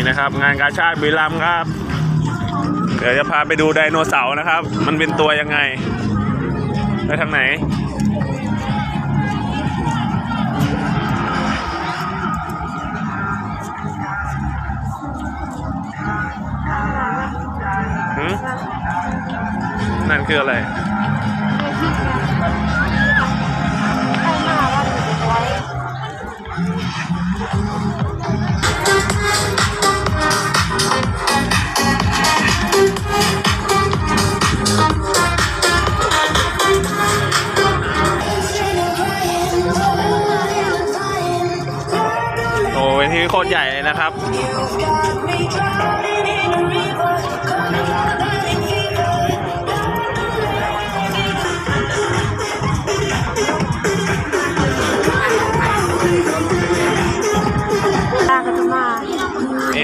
นี่นะครับ งานกาชาติบุรีรัมย์ครับ เดี๋ยวจะพาไปดูไดโนเสาร์นะครับ มันเป็นตัวยังไงไปทางไหนหืมนั่นคืออะไร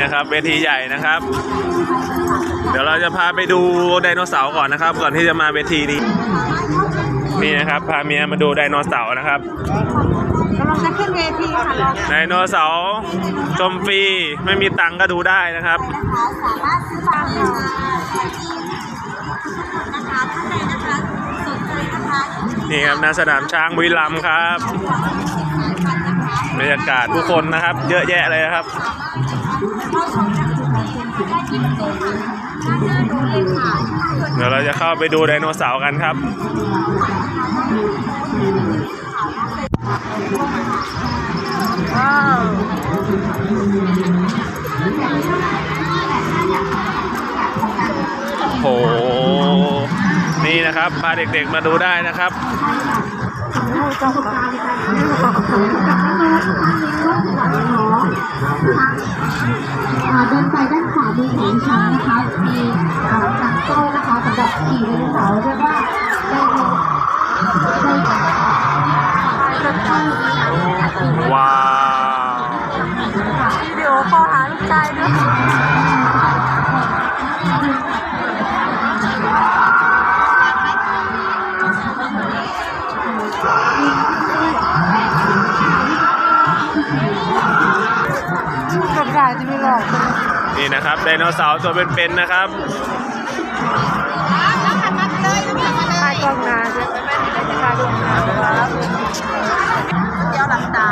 นี่นะครับเวทีใหญ่นะครับ เดี๋ยวเราจะพาไปดูไดโนเสาร์ก่อนนะครับ ก่อนที่จะมาเวทีนี้นี่นะครับพาเมียมาดูไดโนเสาร์นะครับกำลังจะขึ้นเวทีค่ะรอไดโนเสาร์ชมฟรีไม่มีตังค์ก็ดูได้นะครับ สามารถซื้อบัตรนะคะท่านใดนะคะสนใจนะคะนี่ครับหนาสนามช้างบุรีรัมย์ครับบรรยากาศผู้คนนะครับ เยอะแยะเลยนะครับ เข้าชมได้ที่ประตูค่ะด้านหน้าโดนเลยค่ะเดี๋ยวเราจะเข้าไปดูไดโนเสาร์กันครับ ว้าวโห นี่นะครับ พาเด็กๆมาดูได้นะครับ เดินไปด้านขวามือของช้างนะคะ มีอาหนังโซ่นะคะสำหรับขี่ไดโนเสาร์เรียกว่าไดโนไดโนว้าววิดีโอคอลหาลูกชายด้วย กับยายจะไม่หลอกนี่นะครับไดโนเสาร์ตัวเป็นๆนะครับถ่ายกล้องนาจะถ่ายกล้องนาครับเดี๋ยวหลับตา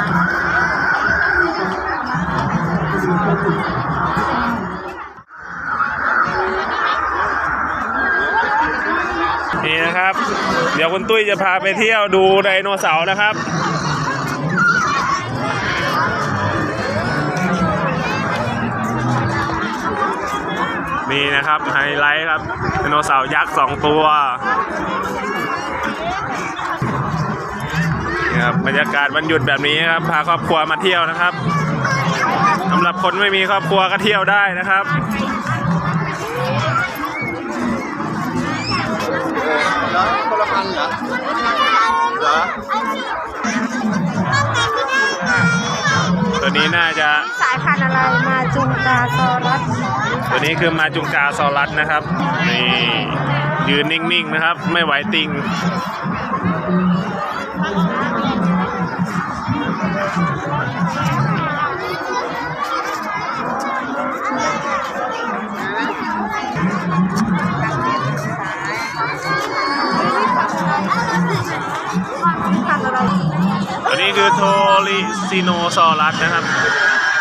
นี่นะครับ เดี๋ยวคุณตุ้ยจะพาไปเที่ยวดูไดโนเสาร์นะครับ นี่นะครับไฮไลท์ครับไดโนเสาร์ยักษ์สองตัวนี่ครับบรรยากาศวันหยุดแบบนี้ครับพาครอบครัวมาเที่ยวนะครับสำหรับคนไม่มีครอบครัวก็เที่ยวได้นะครับเหรอคนละพันเหรอเหรอตัวนี้น่าจะสาย พันธุ์อะไรมาจุงกาซอรัสตัวนี้คือมาจุงกาซอรัสนะครับ นี่ ยืนนิ่งๆนะครับ ไม่ไหวติงพันนี้คือโทริซิโนซอรัสนะครับ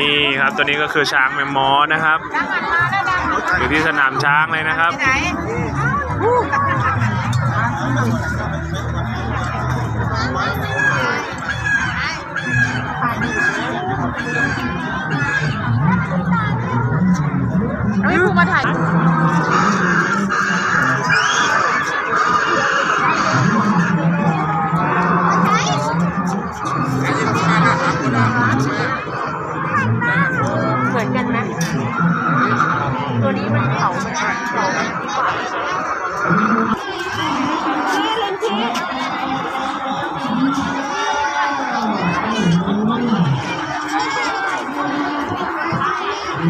นี่ครับตัวนี้ก็คือช้างแมมมอสนะครับอยู่ที่สนามช้างเลยนะครับเอาให้ครูมาถ่าย เ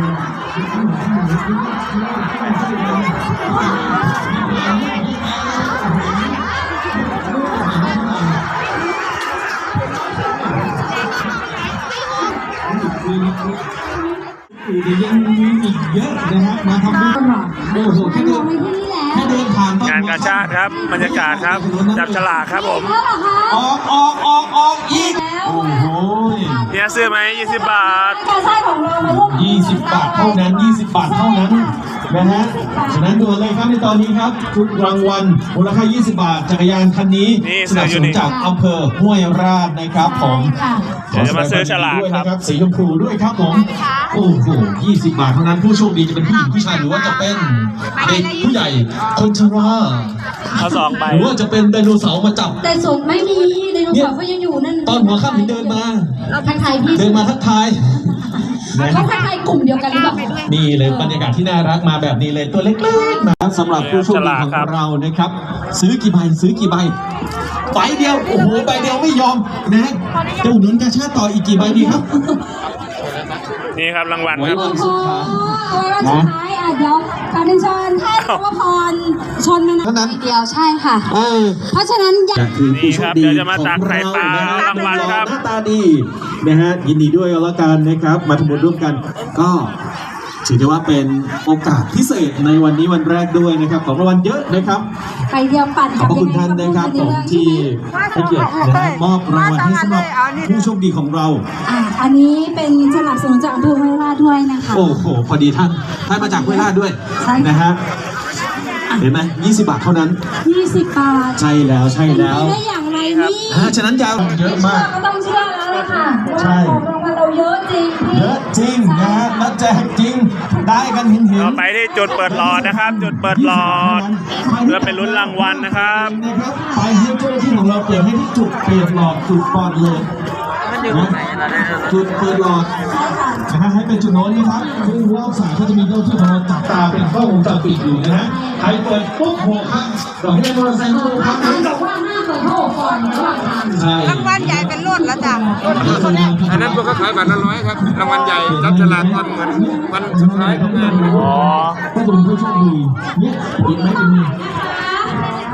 ดี๋ยวยังมีอีกเยอะนะครับมาทำบุญโอ้โหแค่เดินไปที่นี่แล้วแค่เดินผ่านต้นงานกาชาติครับบรรยากาศครับจับฉลากครับผมแล้วเหรอคะออกออกออกออกอีกแล้วโอ้โหเนี่ยซื้อไหม20บาทการใช้ของเรามาร่วมยี่สิบบาทเท่านั้นยี่สิบบาทเท่านั้น นะฮะฉะนั้นด่วนเลยครับในตอนนี้ครับทุกรางวัลมูลค่า 20 บาท จักรยานคันนี้นี่สนับสนุนจากอำเภอห้วยราชนะครับผมค่ะ เดี๋ยวจะมาซื้อฉลากด้วยครับ นะครับสีชมพูด้วยครับผมโอ้โห20 บาทเท่านั้นผู้โชคดีจะเป็นผู้หญิงผู้ชายหรือว่าจะเป็นเด็กผู้ใหญ่คนชราเอาสองใบหรือว่าจะเป็นไดโนเสาร์มาจับ แต่สดไม่มีไดโนเสาร์ก็ยังอยู่นั่นตอนหัวค่ำเห็นเดินมา เราทักทายพี่เดินมาทักทาย นะเขาทักทายกลุ่มเดียวกันหรือเปล่านี่เลยบรรยากาศที่น่ารักมาแบบนี้เลยตัวเล็กๆนะครับสำหรับผู้โชคดีของเรานะครับ ซื้อกี่ใบซื้อกี่ใบใบเดียวโอ้โหใบเดียวไม่ยอมนะฮะจะอุดหนุนกาชาติต่ออีกกี่ใบดีครับนี่ครับรางวัลครับโอ้โหเอาไว้วันสุดท้ายอะเดี๋ยวการเดินช นให้นวพรชนมานะเท่านั้นเดียวใช่ค่ะ เออเพราะฉะนั้นอย่าจะคือผู้โชคดีนี่ครับเดี๋ยวจะมาตักไข่ปลาของเนะฮะรางวัลครับ หน้าตาดีนะฮะยินดีด้วยกันแล้วกันนะครับ มาทำบุญร่วมกัน ก็ถือได้ว่าเป็นโอกาสพิเศษในวันนี้วันแรกด้วยนะครับ ของรางวัลเยอะนะครับ ไปเดียวปั่นขอบพระคุณท่านนะครับผมที่ให้เกียรตินะฮะมอบรางวัลให้สำหรับผู้โชคดีของเรา อะอันนี้เป็นสนับสนุนจากอำเภอห้วยราชด้วยนะคะ โอ้โห พอดีท่าน ท่านมาจากห้วยราชด้วยใช่ค่ะนะฮะ เห็นไหม20 บาทเท่านั้น 20 บาทใช่แล้วใช่เป็นแล้วไปได้อย่างไรนี่อ่าฉะนั้นยาวเยอะมาก ก็ต้องเชื่อแล้วล่ะค่ะใช่ว่าของรางวัลเราเยอะจริงพี่เยอะจริงนะฮะแล้วแจกจริงได้กันเห็นเห็นเราไปที่จุดเปิดหลอดนะครับ จุดเปิดหลอด เพื่อเป็นลุ้นรางวัลนะครับนะครับ ไปให้เจ้าหน้าที่ของเราเปลี่ยนให้ที่จุดเปลี่ยนหลอดจุดปลอดเลย นะจุดเปิดหลอดนะฮะให้เป็นจุดโน้นนะครับซึ่งรอบสายก็จะมีเจ้าที่ของเราจับตาเป็นกล้องวงจรปิดอยู่นะฮะใครเปิดปุ๊บโหครับดอกเบี้ยมอเตอร์ไซค์โหครับท่านบอกว่าห้ามเปิดโทษก่อนระหว่างทางรางวัลใหญ่เป็นรุ่นแล้วจ้ะรุ่นนี้อันนั้นพวกเขาขายบัตรละร้อยครับรางวัลใหญ่จับฉลากตอนเหมือนวันสุดท้ายของงานอ๋อก็จะเป็นผู้โชคดีเนี่ยเห็นไหมตรงนี้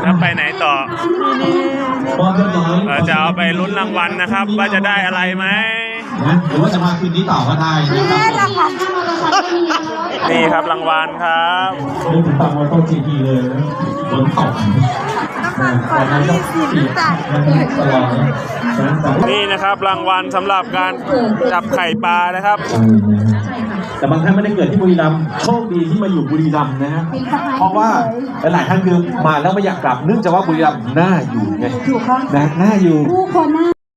แล้วไปไหนต่อพร้อมเรียบร้อยเราจะเอาไปลุ้นรางวัลนะครับ ว่าจะได้อะไรไหมนะหรือว่าจะมาคืนนี้ต่อก็ได้นะครับผมนี่ครับรางวัลครับนึกถึงตังว่าต้องจีพีเลยนะฝนตกวันนั้นก็เปียกนะตลอดนะแต่ว่านี่นะครับรางวัลสำหรับการจับไข่ปลานะครับ แต่บางท่านไม่ได้เกิดที่บุรีรัมย์โชคดีที่มาอยู่บุรีรัมย์นะฮะเพราะว่าหลายๆท่านคือมาแล้วไม่อยากกลับเนื่องจากว่าบุรีรัมย์น่าอยู่ไงถูกต้องนะน่าอยู่ผู้คนน่า